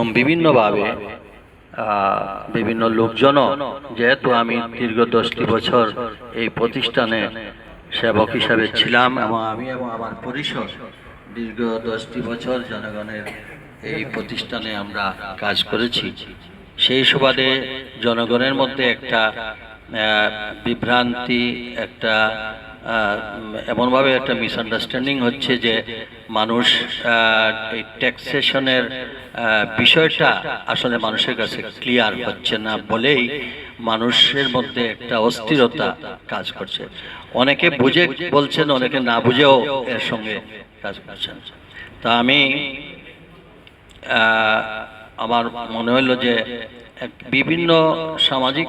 এবং বিভিন্নভাবে বিভিন্ন লোকজনও যেহেতু আমি দীর্ঘ দশটি বছর এই প্রতিষ্ঠানে সেবক হিসাবে ছিলাম এবং আমি এবং আমার পরিষদ দীর্ঘ দশটি বছর জনগণের এই প্রতিষ্ঠানে আমরা কাজ করেছি। সেই সুবাদে জনগণের মধ্যে একটা বিভ্রান্তি, একটা এমনভাবে একটা মিসআন্ডারস্ট্যান্ডিং হচ্ছে যে মানুষ এই ট্যাক্সেশনের বিষয়টা আসলে মানুষের কাছে ক্লিয়ার হচ্ছে না বলেই মানুষের মধ্যে একটা অস্থিরতা কাজ করছে। অনেকে বুঝে বলছেন, অনেকে না বুঝেও এর সঙ্গে কাজ করছেন। তা আমি আমার মনে হলো যে বিভিন্ন সামাজিক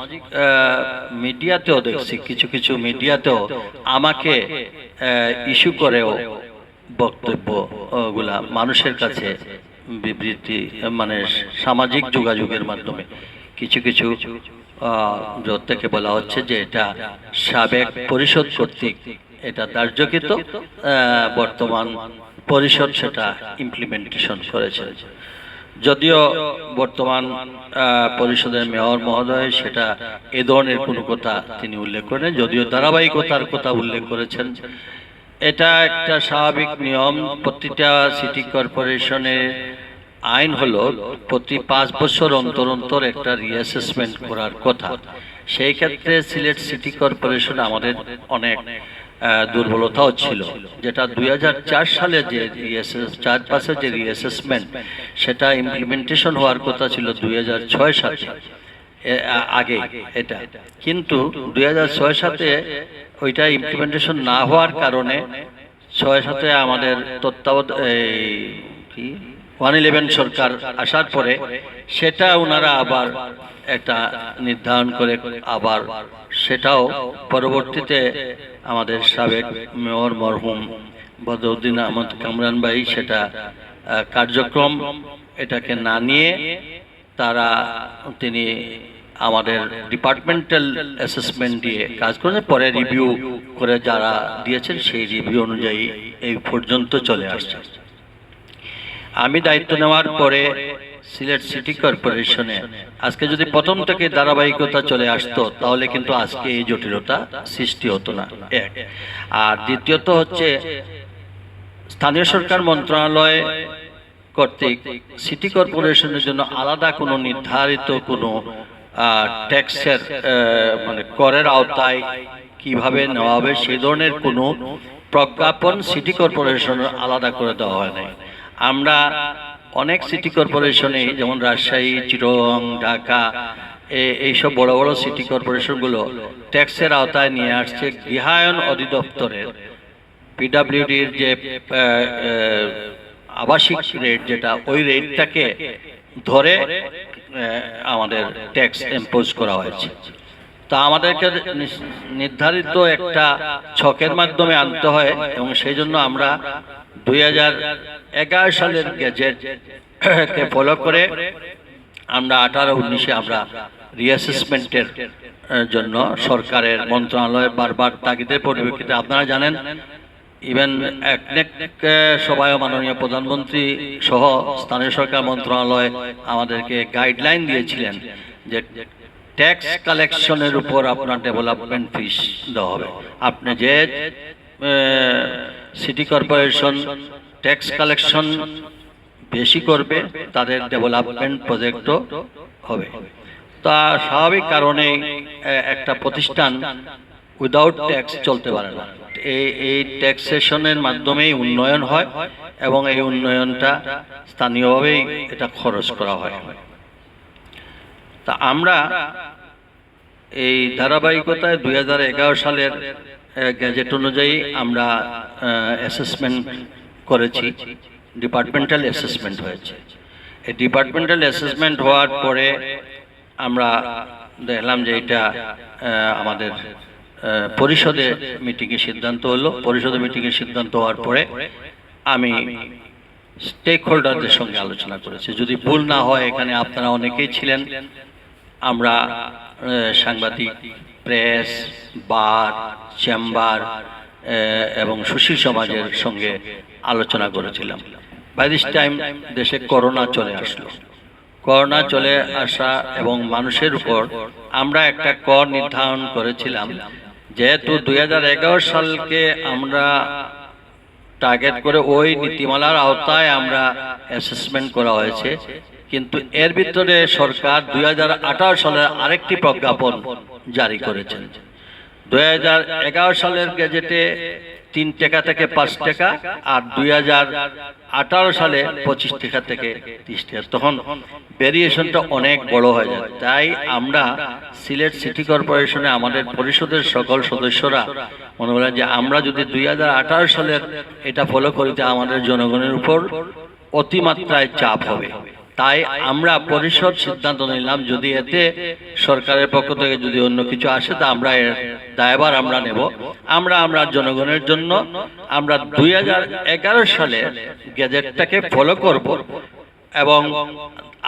মিডিয়াতেও দেখছি, কিছু কিছু মিডিয়াতেও আমাকে ইস্যু করেও বক্তব্যগুলা মানুষের কাছে বিবৃতি মানে সামাজিক যোগাযোগের মাধ্যমে। কিছু কিছু জোর থেকে বলা হচ্ছে যে এটা সাবেক পরিষদ কর্তৃক এটা দার্যকৃত বর্তমান পরিষদ সেটা ইমপ্লিমেন্টেশন করেছে। যদিও বর্তমান পরিষদের মেয়র মহোদয় সেটা এ ধরনের কোনো কথা তিনি উল্লেখ করেন যদিও ধারাবাহিকতার কথা উল্লেখ করেছেন। এটা একটা স্বাভাবিক নিয়ম, প্রতিটা সিটি কর্পোরেশনের আইন হলো প্রতি পাঁচ বছর অন্তর অন্তর একটা রিঅ্যাসেসমেন্ট করার কথা। সেই ক্ষেত্রে সিলেট সিটি কর্পোরেশন আমাদের অনেক দুর্বলতাও ছিল। যেটা দু হাজার চার সালে যে রিএসএস চার পাশে যে রিঅ্যাসেসমেন্ট সেটা ইমপ্লিমেন্টেশন হওয়ার কথা ছিল দুই হাজার ছয় সালে আগে এটা। কিন্তু দুই ছয় সাতে ওইটা ইমপ্লিমেন্টেশন না হওয়ার কারণে ছয় সাথে আমাদের তত্ত্বাবধান কি? ওয়ান ইলেভেন সরকার আসার পরে সেটা ওনারা আবার একটা নির্ধারণ করে আবার সেটাও পরবর্তীতে আমাদের সাবেক মেয়র মরহুম বদরুদ্দিন আহমদ কামরান ভাই সেটা কার্যক্রম এটাকে না নিয়ে তারা তিনি আমাদের ডিপার্টমেন্টাল অ্যাসেসমেন্ট দিয়ে কাজ করেছে পরে রিভিউ করে যারা দিয়েছেন সেই রিভিউ অনুযায়ী এই পর্যন্ত চলে আসছে। আমি দায়িত্ব নেওয়ার পরে সিলেট সিটি কর্পোরেশনে, আজকে যদি প্রথম থেকে ধারাবাহিকতা চলে আসতো, তাহলে কিন্তু আজকে এই জটিলতা সৃষ্টি হতো না। এক। আর দ্বিতীয়ত হচ্ছে স্থানীয় সরকার মন্ত্রণালয় কর্তৃক সিটি কর্পোরেশনের জন্য আলাদা কোনো নির্ধারিত কোনো ট্যাক্সের মানে করের আওতায় কীভাবে নেওয়া হবে সে ধরনের কোনো প্রজ্ঞাপন সিটি কর্পোরেশনের আলাদা করে দেওয়া হয় নাই। আমরা অনেক সিটি কর্পোরেশনে যেমন রাজশাহী, চিরং, ঢাকা এইসব বড় বড় সিটি কর্পোরেশনগুলো ট্যাক্সের আওতায় নিয়ে আসছে গৃহায়ন অধিদপ্তরের। পিডাব্লিউডির যে আবাসিক রেট যেটা, ওই রেটটাকে ধরে আমাদের ট্যাক্স ইম্পোজ করা হয়েছে। তা আমাদেরকে নির্ধারিত একটা ছকের মাধ্যমে আনতে হয় এবং সেই জন্য আমরা দুই হাজার এগারো সালের গেজেট কে ফলো করে আমরা আঠারো উনিশে আমরা রিঅ্যাসেসমেন্টের জন্য সরকারের মন্ত্রণালয় বারবার তাগিদের পরিপ্রেক্ষিতে আপনারা জানেন ইভেন একনেক সভায় মাননীয় প্রধানমন্ত্রী সহ স্থানীয় সরকার মন্ত্রণালয় আমাদেরকে গাইডলাইন দিয়েছিলেন যে ট্যাক্স কালেকশনের উপর আপনার ডেভেলপমেন্ট ফিস দেওয়া হবে। আপনি যে সিটি কর্পোরেশন ট্যাক্স কালেকশন বেশি করবে, তাদের ডেভেলপমেন্ট প্রজেক্টও হবে। তা স্বাভাবিক কারণে একটা প্রতিষ্ঠান উইদাউট ট্যাক্স চলতে পারে না। এই এই ট্যাক্সেশনের মাধ্যমেই উন্নয়ন হয় এবং এই উন্নয়নটা স্থানীয়ভাবেই এটা খরচ করা হয়। তা আমরা এই ধারাবাহিকতায় দুই হাজার এগারো সালের গ্যাজেট অনুযায়ী আমরা অ্যাসেসমেন্ট করেছি ডিপার্টমেন্টাল অ্যাসেসমেন্ট হয়েছে। এই ডিপার্টমেন্টাল অ্যাসেসমেন্ট হওয়ার পরে আমরা দেখলাম যে এটা আমাদের পরিষদে মিটিংয়ে সিদ্ধান্ত হলো। পরিষদে মিটিংয়ে সিদ্ধান্ত হওয়ার পরে আমি স্টেক হোল্ডারদের সঙ্গে আলোচনা করেছি। যদি ভুল না হয়, এখানে আপনারা অনেকেই ছিলেন। আমরা সাংবাদিক, প্রেস, বার, চেম্বার এবং সুশীল সমাজের সঙ্গে আলোচনা করেছিলাম। বাই দিস টাইম দেশে করোনা চলে আসলো। করোনা চলে আসা এবং মানুষের উপর আমরা একটা কর নির্ধারণ করেছিলাম, যেহেতু দু হাজার এগারো সালকে আমরা টার্গেট করে ওই নীতিমালার আওতায় আমরা অ্যাসেসমেন্ট করা হয়েছে। কিন্তু এর ভিতরে সরকার দুই হাজার আঠারো সালের আরেকটি প্রজ্ঞাপন জারি করেছেন। দু হাজার এগারো সালের গেজেটে তিন টাকা থেকে পাঁচ টাকা আর দুই হাজার আঠারো সালে পঁচিশ টাকা থেকে তিরিশ টাকা। তখন ভেরিয়েশনটা অনেক বড় হয়ে যায়। তাই আমরা সিলেট সিটি কর্পোরেশনে আমাদের পরিষদের সকল সদস্যরা মনে করেন যে আমরা যদি দুই হাজার আঠারো সালের এটা ফলো করিতে আমাদের জনগণের উপর অতিমাত্রায় চাপ হবে। তাই আমরা পরিষদ সিদ্ধান্ত নিলাম, যদি এতে সরকারের পক্ষ থেকে যদি অন্য কিছু আসে, তা আমরা এর দায়ভার আমরা নেব। আমরা আমরা জনগণের জন্য আমরা দুই হাজার এগারো সালে গেজেটটাকে ফলো করব এবং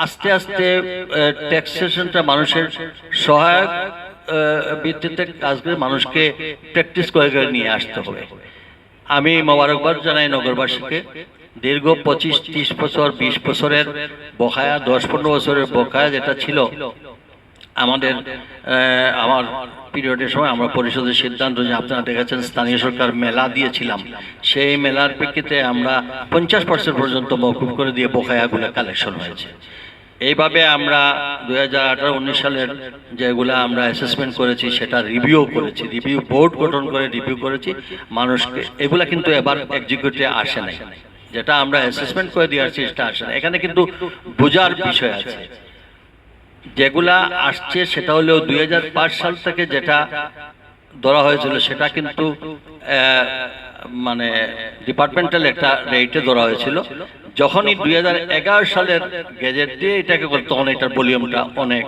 আস্তে আস্তে ট্যাক্সেশনটা মানুষের সহায়ক ভিত্তিতে কাজ করে মানুষকে প্র্যাকটিস করে করে নিয়ে আসতে হবে। আমি মোবারকবাদ জানাই নগরবাসীকে। দীর্ঘ পঁচিশ, ত্রিশ বছর, বিশ বছরের বকায়া, দশ পনেরো বছরের বকায়া যেটা ছিল, আমাদের আমার পিরিয়ডের সময় আমরা পরিষদের সিদ্ধান্ত যে আপনারা দেখেছেন স্থানীয় সরকার মেলা দিয়েছিলাম। সেই মেলার প্রেক্ষিতে আমরা পঞ্চাশ পার্সেন্ট পর্যন্ত মকুব করে দিয়ে বকায়াগুলো কালেকশন হয়েছে। এইভাবে আমরা দুই হাজার আঠারো, উনিশ সালের যেগুলা আমরা অ্যাসেসমেন্ট করেছি, সেটা রিভিউ করেছি। রিভিউ বোর্ড গঠন করে রিভিউ করেছি। মানুষকে, এগুলা কিন্তু এবার এক্সিকিউটিভে আসে নাই। যেটা আমরা অ্যাসেসমেন্ট করে দেওয়ার চেষ্টা আসে এখানে কিন্তু বোঝার বিষয় আছে। যেগুলা আসছে, সেটা হলো দু হাজার পাঁচ সাল থেকে যেটা ধরা হয়েছিল, সেটা কিন্তু মানে ডিপার্টমেন্টাল একটা রেটে ধরা হয়েছিল। যখনই দুই হাজার এগারো সালের গেজেট দিয়ে এটাকে তখন এটার ভলিউমটা অনেক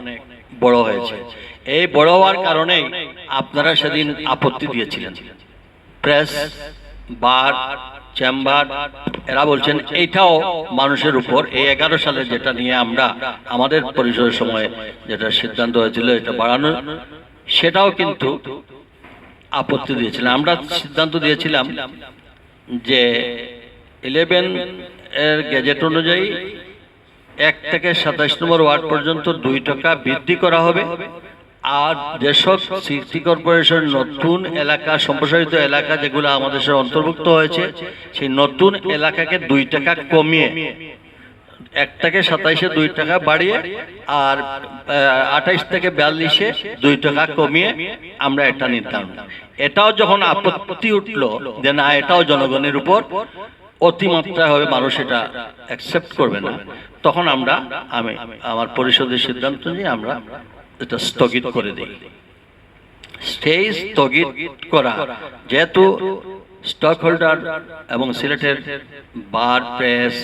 বড় হয়েছে। এই বড় হওয়ার কারণেই আপনারা সেদিন আপত্তি দিয়েছিলেন। প্রেস বার চেম্বার, এরা বলছেন, এইটাও মানুষের উপর এই এগারো সালে যেটা নিয়ে আমরা আমাদের পরিষদের সময় যেটা সিদ্ধান্ত হয়েছিল, এটা বাড়ানো সেটাও কিন্তু আপত্তি দিয়েছিলাম। আমরা সিদ্ধান্ত দিয়েছিলাম যে ইলেভেন এর গেজেট অনুযায়ী এক থেকে সাতাশ নম্বর ওয়ার্ড পর্যন্ত দুই টাকা বৃদ্ধি করা হবে। আর যেসব সিটি কর্পোরেশন নতুন এলাকা, সম্প্রসারিত এলাকা যেগুলো আমাদের সাথে অন্তর্ভুক্ত হয়েছে, সেই নতুন এলাকাকে দুই টাকা কমিয়ে এক সাতাইশে দুই টাকা বাড়িয়ে আর আঠাইশ থেকে বিয়াল্লিশে দুই টাকা কমিয়ে আমরা এটা নির্ধারণ। এটাও যখন আপত্তি উঠল যে না, এটাও জনগণের উপর, অতিমাত্রায় হবে, মানুষ এটা অ্যাকসেপ্ট করবে না। তখন আমরা, আমি, আমার পরিষদের সিদ্ধান্ত নিয়ে আমরা এটা স্থগিত করে দিই। স্টেজ স্থগিত করা, যেহেতু স্টক হোল্ডার এবং সিলেটের বার প্রেস,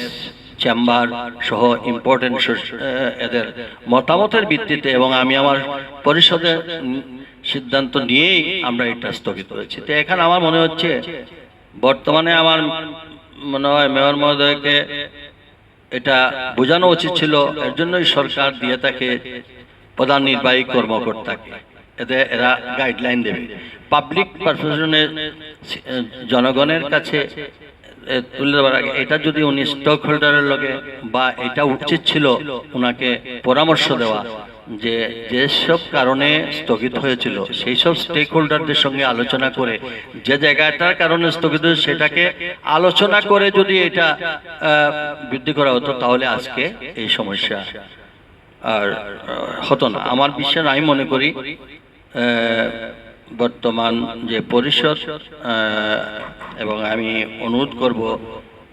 চেম্বার সহ ইম্পর্টেন্ট এদের মতামতের ভিত্তিতে এবং আমি আমার পরিষদের সিদ্ধান্ত নিয়েই আমরা এটা স্থগিত করেছি। তো এখানে আমার মনে হচ্ছে, বর্তমানে আমার মনে হয় মেয়র মহোদয়কে এটা বোঝানো উচিত ছিল, এর জন্যই সরকার দিয়ে থাকে প্রধান নির্বাহী কর্মকর্তাকে এতে এরা গাইডলাইন দেবে। পাবলিক পারসেপশনের জনগণের কাছে তুলে দেওয়ার আগে, এটা যদি উনি স্টক হোল্ডারের লগে বা এটা উচিত ছিল ওনাকে পরামর্শ দেওয়া যে, যেসব কারণে স্থগিত হয়েছিল সেই সব স্টেক হোল্ডারদের সঙ্গে আলোচনা করে, যে জায়গাটার কারণে স্থগিত হয়েছে, সেটাকে আলোচনা করে যদি এটা বৃদ্ধি করা হতো, তাহলে আজকে এই সমস্যা আর হতো না। আমার বিশ্বাস, আমি মনে করি বর্তমান যে পরিষদ এবং আমি অনুরোধ করব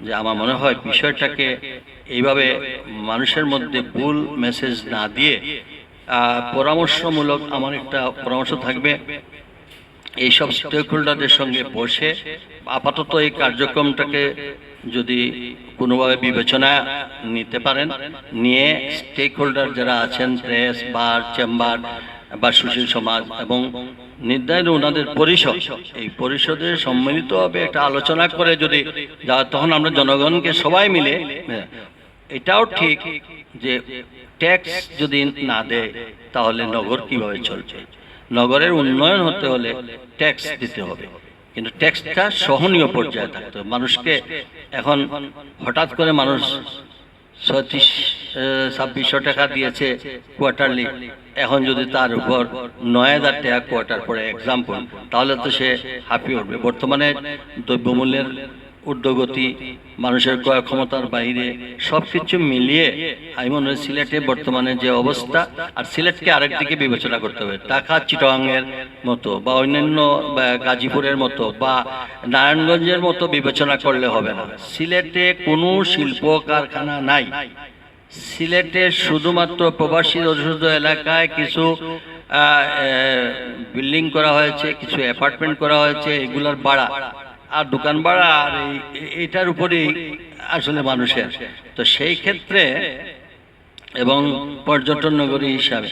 যে আমার মনে হয় বিষয়টাকে এইভাবে মানুষের মধ্যে ভুল মেসেজ না দিয়ে পরামর্শমূলক আমার একটা পরামর্শ থাকবে। এইসব স্টেক হোল্ডারদের সঙ্গে বসে আপাতত এই কার্যক্রমটাকে যদি কোনোভাবে বিবেচনা নিতে পারেন, নিয়ে স্টেক হোল্ডার যারা আছেন প্রেস বার চেম্বার বা সুশীল সমাজ এবং নির্ধারিত ওনাদের পরিষদ, এই পরিষদের সম্মিলিতভাবে একটা আলোচনা করে যদি যা তখন আমরা জনগণকে সবাই মিলে, এটাও ঠিক যে ট্যাক্স যদি না দেয়, তাহলে নগর কীভাবে চলছে নগরের উন্নয়ন হতে হলে ট্যাক্স দিতে হবে। কিন্তু ট্যাক্সটা সহনীয় পর্যায়ে থাকতো। মানুষকে এখন হঠাৎ করে মানুষ ছত্রিশ ছাব্বিশশো টাকা দিয়েছে কোয়ার্টারলি এখন যদি তার উপর নয় হাজার টাকা কোয়ার্টার পরে এক্সাম্পল তাহলে তো সে হাঁপিয়ে উঠবে। বর্তমানে দ্রব্যমূল্যের ঊর্ধ্বগতি, মানুষের ক্রয় ক্ষমতার বাইরে সব কিছু মিলিয়ে আমি মনে হয় সিলেটে বর্তমানে যে অবস্থা, আর সিলেটকে আরেক দিকে বিবেচনা করতে হবে। ঢাকা, চিটংয়ের মতো বা অন্যান্য গাজীপুরের মতো বা নারায়ণগঞ্জের মতো বিবেচনা করলে হবে না। সিলেটে কোনো শিল্প কারখানা নাই। সিলেটে শুধুমাত্র প্রবাসী অধ্যুষিত এলাকায় কিছু বিল্ডিং করা হয়েছে, কিছু অ্যাপার্টমেন্ট করা হয়েছে, এগুলার ভাড়া। আর দোকান ভাড়া আর এটার উপরেই আসলে মানুষের। তো সেই ক্ষেত্রে এবং পর্যটন নগরী হিসাবে,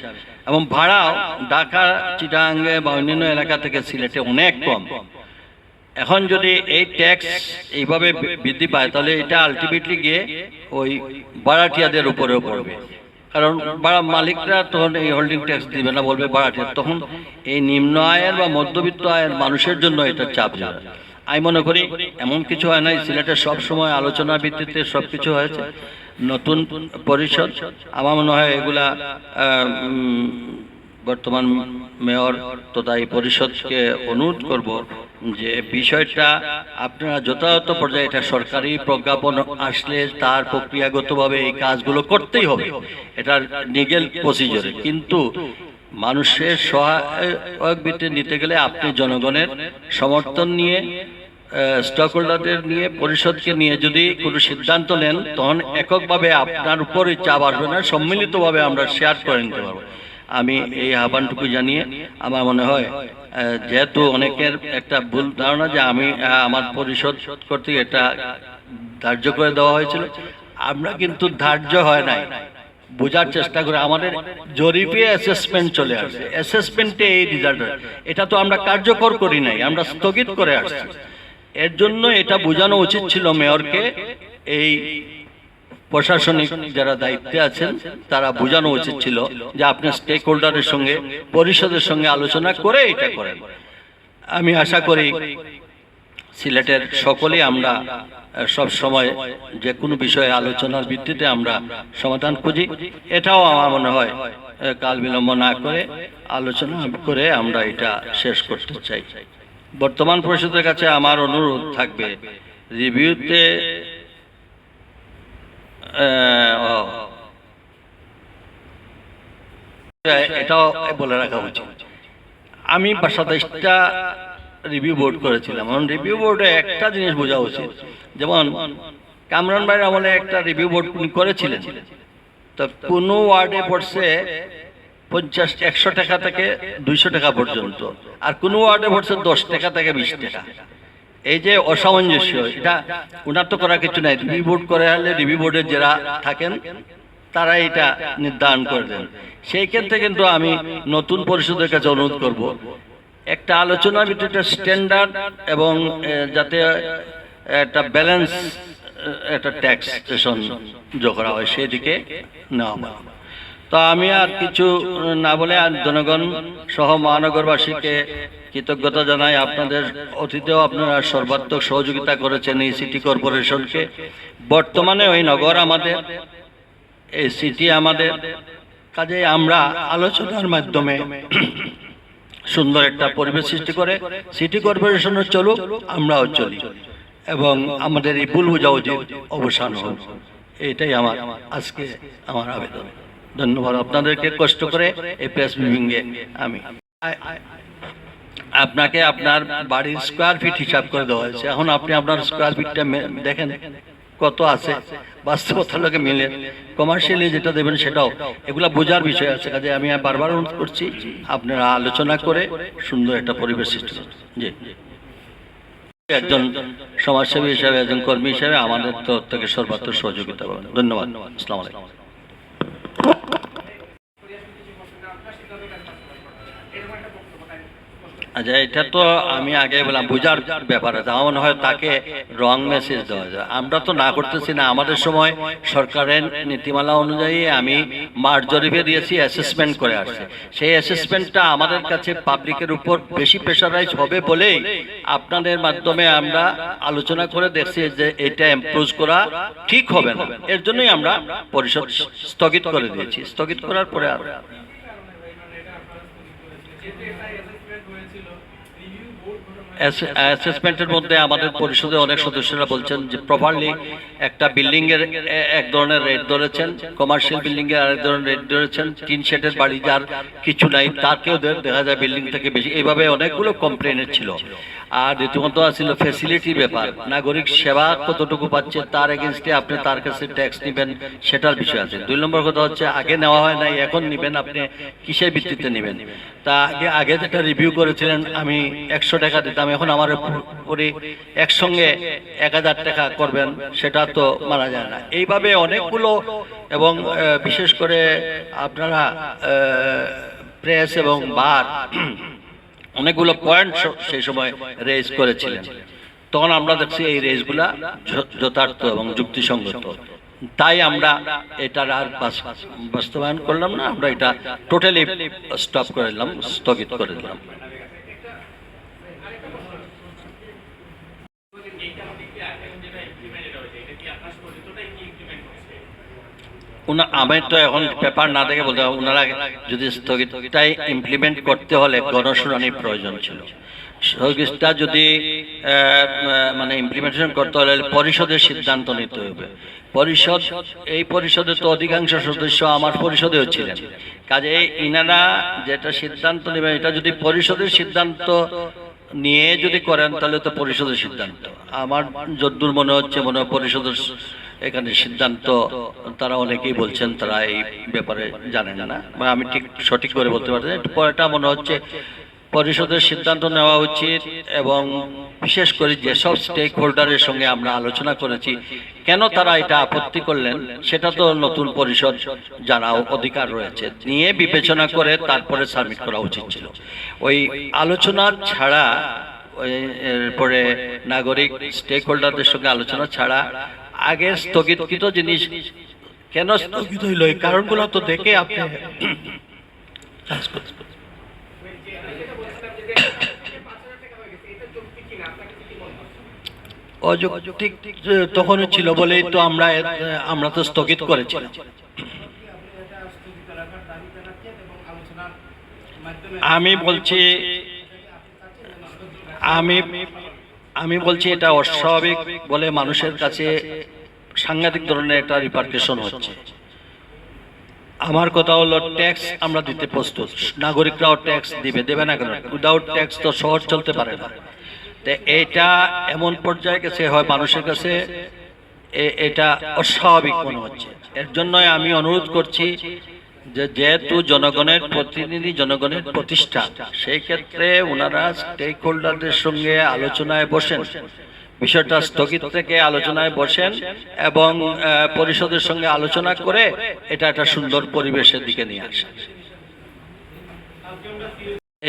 এবং ভাড়াও ঢাকা চিটাঙ্গে বা অন্যান্য এলাকা থেকে সিলেটে অনেক কম। এখন যদি এই ট্যাক্স এইভাবে বৃদ্ধি পায়, তাহলে এটা আলটিমেটলি গিয়ে ওই ভাড়াটিয়াদের উপরেও পড়বে। কারণ ভাড়া মালিকরা তখন এই হোল্ডিং ট্যাক্স দিবে না, বলবে ভাড়াটিয়া। তখন এই নিম্ন আয়ের বা মধ্যবিত্ত আয়ের মানুষের জন্য এটা চাপ যাবে। আমি মনে করি এমন কিছু হয় নাই, সিলেটে সব সময় আলোচনা ভিত্তিতে সব কিছু হয়েছে। নতুন পরিষদ, আমার মনে হয় এগুলা বর্তমান মেয়র তথা এই পরিষদকে অনুরোধ করব যে বিষয়টা আপনারা যথাযথ পর্যায়ে এটা সরকারি প্রজ্ঞাপন আসলে তার প্রক্রিয়াগতভাবে এই কাজগুলো করতেই হবে। এটার লিগেল প্রসিজারে কিন্তু মানুষের সহায়ক ভিত্তি নিতে গেলে আপনি জনগণের সমর্থন নিয়ে স্টক হোল্ডারদের নিয়ে পরিষদকে নিয়ে যদি কোনো সিদ্ধান্ত নেন তখন এককভাবে আপনার উপরে চাপ আসবে না সম্মিলিতভাবে আমরা শেয়ার করে নিতে পারব। আমি এই আহ্বানটুকু জানিয়ে আমার মনে হয় যেহেতু অনেকের একটা ভুল ধারণা যে আমি আমার পরিষদ কর্তৃক এটা ধার্য করে দেওয়া হয়েছিল আমরা কিন্তু ধার্য হয় নাই। বোঝার চেষ্টা করে আমাদের জরিপে অ্যাসেসমেন্ট চলে আসছে অ্যাসেসমেন্টে এই রেজাল্ট এটা তো আমরা কার্যকর করি নাই, আমরা স্থগিত করে আসছি। এর জন্য এটা বোঝানো উচিত ছিল মেয়রকে, এই প্রশাসনিক যারা দায়িত্বে আছেন, তারা বোঝানো উচিত ছিল যে আপনি স্টেক হোল্ডারের সঙ্গে, পরিষদের সঙ্গে আলোচনা করে এটা করেন। আমি আশা করি সিলেটের সকলেই আমরা সব সময় যে কোনো বিষয়ে আলোচনার ভিত্তিতে আমরা সমাধান খুঁজি। এটাও আমার মনে হয় কাল বিলম্ব না করে আলোচনা করে আমরা এটা শেষ করতে চাই। বর্তমান পরিষদের কাছে আমার অনুরোধ থাকবে, রিভিউতে এটাও বলে রাখা উচিত। আমি সাতাইশটা রিভিউ বোর্ড করেছিলাম। এখন রিভিউ বোর্ডে একটা জিনিস বোঝা উচিত। যেমন, কামরান ভাইয়ের আমলে একটা রিভিউ বোর্ড করেছিলেন। তো কোনো ওয়ার্ডে পড়ছে পঞ্চাশ, একশো টাকা থেকে দুইশো টাকা পর্যন্ত। আর কোনো ওয়ার্ডে পড়ছে দশ টাকা থেকে বিশ টাকা। এই যে অসামঞ্জস্য, এটা ওনার তো করার কিছু নাই। রিভিউ বোর্ড করে হলে রিভিউ বোর্ডের যারা থাকেন, তারা এটা নির্ধারণ করে দেন। সেই ক্ষেত্রে কিন্তু আমি নতুন পরিষদের কাছে অনুরোধ করব একটা আলোচনার ভিতরে স্ট্যান্ডার্ড এবং যাতে একটা ব্যালেন্স একটা ট্যাক্সেশন যোগ করা হয় সেদিকে নেওয়া তো আমি আর কিছু না বলে আর জনগণ সহ মহানগরবাসীকে কৃতজ্ঞতা জানাই। আপনাদের অতীতেও আপনারা সর্বাত্মক সহযোগিতা করেছেন এই সিটি কর্পোরেশনকে বর্তমানে ওই নগর আমাদের, এই সিটি আমাদের। কাজে আমরা আলোচনার মাধ্যমে সুন্দর একটা পরিবেশ সৃষ্টি করে সিটি কর্পোরেশনও চলুক, আমরাও চলি। এবং আমাদের এই ভুল বোঝাবুঝির অবসান হোক। এটাই আমার, আজকে আমার আবেদন। ধন্যবাদ আপনাদেরকে কষ্ট করে এই প্রেস মিটিংয়ে আমি। আপনাকে আপনার বাড়ির স্কোয়ার ফিট হিসাব করে দেওয়া হয়েছে। এখন আপনি আপনার স্কোয়ার ফিটটা দেখেন। কত আছে, বাস্তবতার লোকে মিলে। কমার্শিয়ালি যেটা দেবেন সেটাও। এগুলা বোঝার বিষয় আছে, কাজে আমি বারবার অনুরোধ করছি, আপনারা আলোচনা করে সুন্দর একটা পরিবেশ সৃষ্টি জি। একজন সমাজসেবী হিসাবে, একজন কর্মী হিসাবে আমাদের তরফ থেকে সর্বাত্মক সহযোগিতা পাবেন ধন্যবাদ। আসসালামু আলাইকুম। আচ্ছা এটা তো আমি আগে বললাম, বুঝার ব্যাপার আছে। আমার হয় তাকে রং মেসেজ দেওয়া যায়। আমরা তো না করতেছি না। আমাদের সময় সরকারের নীতিমালা অনুযায়ী আমি মাঠ জরিপে দিয়েছি অ্যাসেসমেন্ট করে আসছে। সেই অ্যাসেসমেন্টটা আমাদের কাছে পাবলিকের উপর বেশি প্রেশারাইজ হবে বলেই আপনাদের মাধ্যমে আমরা আলোচনা করে দেখছি যে এটা ইমপ্রুভ করা ঠিক হবে না। এর জন্যই আমরা পরিষদ স্থগিত করে দিয়েছি। স্থগিত করার পরে আর অ্যাসেসমেন্টের মধ্যে আমাদের পরিষদে অনেক সদস্যরা বলছেন যে প্রপারলি একটা বিল্ডিং এর এক ধরনের রেট ধরেছেন কমার্শিয়াল বিল্ডিং এর আরেক ধরনের রেট ধরেছেন তিন শেডের বাড়ি যার কিছু নাই তাকেও দেখা যায় বিল্ডিং থেকে বেশি। এভাবে অনেকগুলো কমপ্লেনের ছিল। আর রীতিমতো ছিল ফেসিলিটি ব্যাপার। নাগরিক সেবা কতটুকু পাচ্ছে তার এগেনস্টে আপনি তার কাছে ট্যাক্স নেবেন, সেটার বিষয় আছে। দুই নম্বর কথা হচ্ছে, আগে নেওয়া হয় নাই, এখন নেবেন আপনি, কিসের ভিত্তিতে নেবেন? তা আগে আগে যেটা রিভিউ করেছিলেন, আমি একশো টাকা দিতাম, এখন আমার উপরে একসঙ্গে এক হাজার টাকা করবেন, সেটা তো মানা যায় না। এইভাবে অনেকগুলো এবং বিশেষ করে আপনারা প্রেস এবং বার অনেকগুলো পয়েন্ট সেই সময় রেজ করেছিলেন। তখন আমরা দেখছি এই রেজগুলা যথার্থ এবং যুক্তিসঙ্গত। তাই আমরা এটার আর বাস- বাস্তবায়ন করলাম না, আমরা এটা টোটালি স্টপ করে দিলাম, স্থগিত করে দিলাম। উনা- আমি তো এখন পেপার না দেখে বলতে ওনারা যদি স্থগিতটাই ইমপ্লিমেন্ট করতে হলে গণশুনানির প্রয়োজন ছিল। স্থগিতটা যদি মানে ইমপ্লিমেন্টেশন করতে হলে পরিষদের সিদ্ধান্ত নিতে হবে। পরিষদ, এই পরিষদে তো অধিকাংশ সদস্য আমার পরিষদেও ছিলেন। কাজে ইনারা যেটা সিদ্ধান্ত নেবেন, এটা যদি পরিষদের সিদ্ধান্ত নিয়ে যদি করেন, তাহলে তো পরিষদের সিদ্ধান্ত। আমার যদ্দূর মনে হচ্ছে মনে হয় পরিষদের এখানে সিদ্ধান্ত তারা অনেকেই বলছেন তারা এই ব্যাপারে জানেন না। বা আমি ঠিক সঠিক করে বলতে পারছি। একটু পরেটা মনে হচ্ছে পরিষদের সিদ্ধান্ত নেওয়া উচিত এবং বিশেষ করে যেসব স্টেক হোল্ডারের সঙ্গে আমরা আলোচনা করেছি, কেন তারা এটা আপত্তি করলেন, সেটা তো নতুন পরিষদ জানা অধিকার রয়েছে। নিয়ে বিবেচনা করে তারপরে সাবমিট করা উচিত ছিল। ওই আলোচনা ছাড়া এরপরে নাগরিক স্টেক হোল্ডারদের সঙ্গে আলোচনা ছাড়া আগে স্থগিতকৃত জিনিস কেন স্থগিত হইল এই কারণগুলো তো দেখে আপনি। অযৌক্তিক তখনও ছিল বলেই তো আমরা আমরা তো স্থগিত করেছিলাম আমি বলছি, আমি আমি বলছি এটা অস্বাভাবিক বলে মানুষের কাছে সাংঘাতিক ধরনের একটা রিপার্কেশন হচ্ছে। আমার কথা হলো ট্যাক্স আমরা দিতে প্রস্তুত। নাগরিকরাও ট্যাক্স দিবে, দেবে না কেন? উইদাউট ট্যাক্স তো শহর চলতে পারে না। তো এটা এমন পর্যায়ে গেছে, হয় মানুষের কাছে এটা অস্বাভাবিক মনে হচ্ছে। এর জন্যই আমি অনুরোধ করছি যে যেহেতু জনগণের প্রতিনিধি, জনগণের প্রতিষ্ঠা সেই ক্ষেত্রে ওনারা স্টেক হোল্ডারদের সঙ্গে আলোচনায় বসেন। বিষয়টা স্থগিত থেকে আলোচনায় বসেন এবং পরিষদের সঙ্গে আলোচনা করে এটা একটা সুন্দর পরিবেশের দিকে নিয়ে আসেন।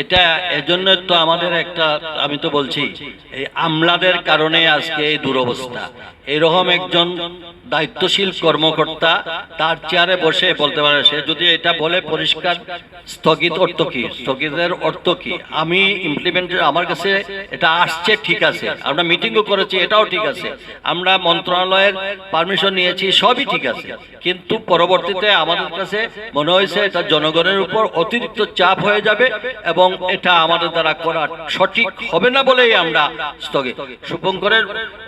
এটা এজন্য তো আমাদের একটা, আমি তো বলছি, এই আমলাদের কারণে আজকে এই দুরবস্থা। এরকম একজন দায়িত্বশীল কর্মকর্তা তার চেয়ারে বসে বলতে পারে, সে যদি এটা বলে পরিষ্কার, স্থগিত অর্থ কি? স্থগিতের অর্থ কি? আমি ইমপ্লিমেন্ট আমার কাছে এটা আসছে, ঠিক আছে। আমরা মিটিংও করেছি, এটাও ঠিক আছে। আমরা মন্ত্রণালয়ের পারমিশন নিয়েছি, সবই ঠিক আছে। কিন্তু পরবর্তীতে আমাদের কাছে মনে হয়েছে এটা জনগণের উপর অতিরিক্ত চাপ হয়ে যাবে এবং এটা আমাদের দ্বারা করা সঠিক হবে না বলেই আমরা স্থগিত। শুভঙ্করের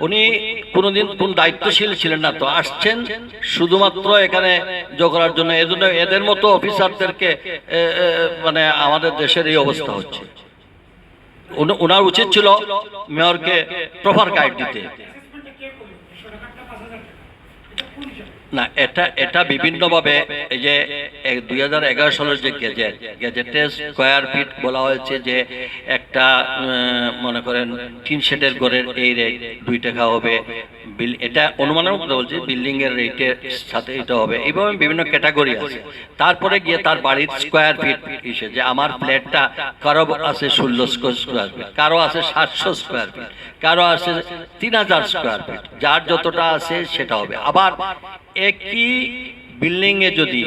উনি কোনোদিন কোন দায়িত্বশীল ছিলেন না, তো আসছেন শুধুমাত্র এখানে করার জন্য। এজন্য এদের মতো অফিসারদেরকে মানে আমাদের দেশের এই অবস্থা হচ্ছে। ওনার উচিত ছিল মেয়রকে প্রপার গাইড দিতে। না, এটা এটা বিভিন্নভাবে এই যে দুই হাজার এগারো সালের যে গেজেট গেজেটে স্কোয়ার ফিট বলা হয়েছে যে একটা মনে করেন তিন শেডের ঘরের এই রেট দুই টাকা হবে। বিল, এটা অনুমানের মধ্যে বলছি বিল্ডিং এর রেটের সাথে এটা হবে। এইভাবে বিভিন্ন ক্যাটাগরি আছে। তারপরে গিয়ে তার বাড়ির স্কোয়ার ফিট হিসে যে আমার ফ্ল্যাটটা কারও আছে ষোলো স্কোয়ার ফিট কারও আছে সাতশো স্কোয়ার ফিট কারও আছে তিন হাজার স্কোয়ার ফিট যার যতটা আছে সেটা হবে। আবার একই বিল্ডিং এ যদি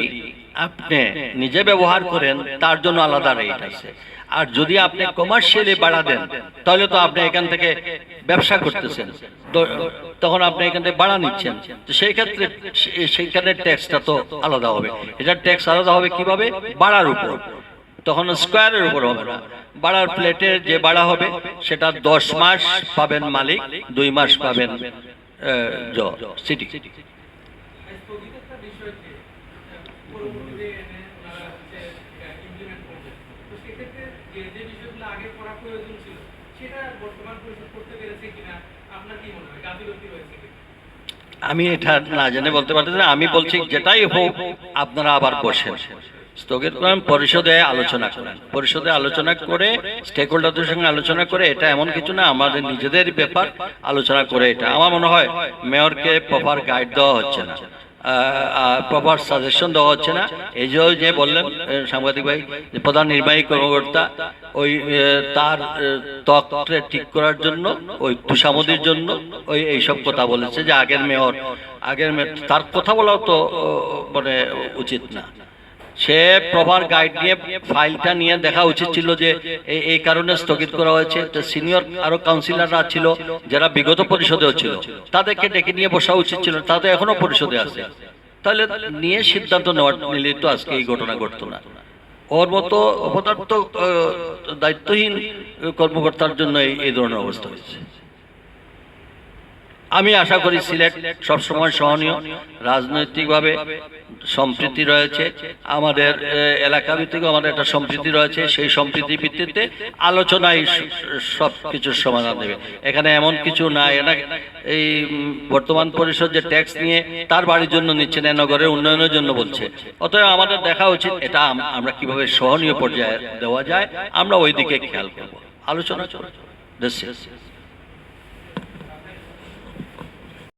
আপনি নিজে ব্যবহার করেন, তার জন্য আলাদা রেট আছে। আর যদি আপনি কমার্শিয়ালি বাড়া দেন, তাহলে তো আপনি এখান থেকে ব্যবসা করতেছেন। তখন আপনি এখান থেকে বাড়া নিচ্ছেন। তো সেই ক্ষেত্রে সেইখানে ট্যাক্সটা তো আলাদা হবে। এটার ট্যাক্স আলাদা হবে কীভাবে? বাড়ার উপর। তখন স্কোয়ারের উপর হবে না। বাড়ার প্লেটের যে বাড়া হবে, সেটা দশ মাস পাবেন মালিক, দুই মাস পাবেন সিটি স্থগিত একটা বিষয়কে পরবর্তীতে এনে ওনারা হচ্ছে ইমপ্লিমেন্ট করবে তো সেক্ষেত্রে যে যে বিষয়গুলো আগে করা প্রয়োজন ছিল সেটা বর্তমান পরিষদ করতে পেরেছে কিনা আপনার কি মনে হয় গাফিলতি হয়েছে কিনা আমি এটা না জেনে বলতে পারতেছি না। আমি বলছি, যেটাই হোক, আপনারা আবার বসেন। স্থগিত করেন, পরিষদে আলোচনা করেন। পরিষদে আলোচনা করে স্টেক হোল্ডারদের সঙ্গে আলোচনা করে, এটা এমন কিছু না, আমাদের নিজেদের ব্যাপার, আলোচনা করে এটা। আমার মনে হয় মেয়রকে প্রপার গাইড দেওয়া হচ্ছে না। প্রপার সাজেশন দেওয়া হচ্ছে না। এই যে বললেন সাংবাদিক ভাই যে প্রধান নির্বাহী কর্মকর্তা ওই তার আহ, ত্বকটা ঠিক করার জন্য ওই তুষামদির জন্য ওই এইসব কথা বলেছে যে আগের মেয়র আগের মেয়র তার কথা বলাও তো মানে উচিত না। সে প্রভার গাইড নিয়ে ফাইলটা নিয়ে দেখা উচিত ছিল যে এই কারণে স্থগিত করা হয়েছে। সিনিয়র আরও কাউন্সিলররা ছিল, যারা বিগত পরিষদেও ছিল, তাদেরকে ডেকে নিয়ে বসা উচিত ছিল তাদের এখনও পরিষদে আছে। তাহলে নিয়ে সিদ্ধান্ত নেওয়ার নিলে তো আজকে এই ঘটনা ঘটতো না। ওর মতো অপদার্থ দায়িত্বহীন কর্মকর্তার জন্য এই ধরনের অবস্থা হয়েছে। আমি আশা করি সিলেট সবসময় সহনীয়, রাজনৈতিকভাবে সম্প্রীতি রয়েছে। আমাদের এলাকা ভিত্তিক আমাদের একটা সম্প্রীতি রয়েছে। সেই সম্প্রীতি ভিত্তিতে আলোচনায় সব কিছুর সমাধান দেবে। এখানে এমন কিছু না এনা, এই বর্তমান পরিষদ যে ট্যাক্স নিয়ে তার বাড়ির জন্য নিচ্ছে না, নগরের উন্নয়নের জন্য বলছে। অতএব আমাদের দেখা উচিত এটা আমরা কীভাবে সহনীয় পর্যায়ে দেওয়া যায়, আমরা ওই দিকে খেয়াল করব। আলোচনা চলো.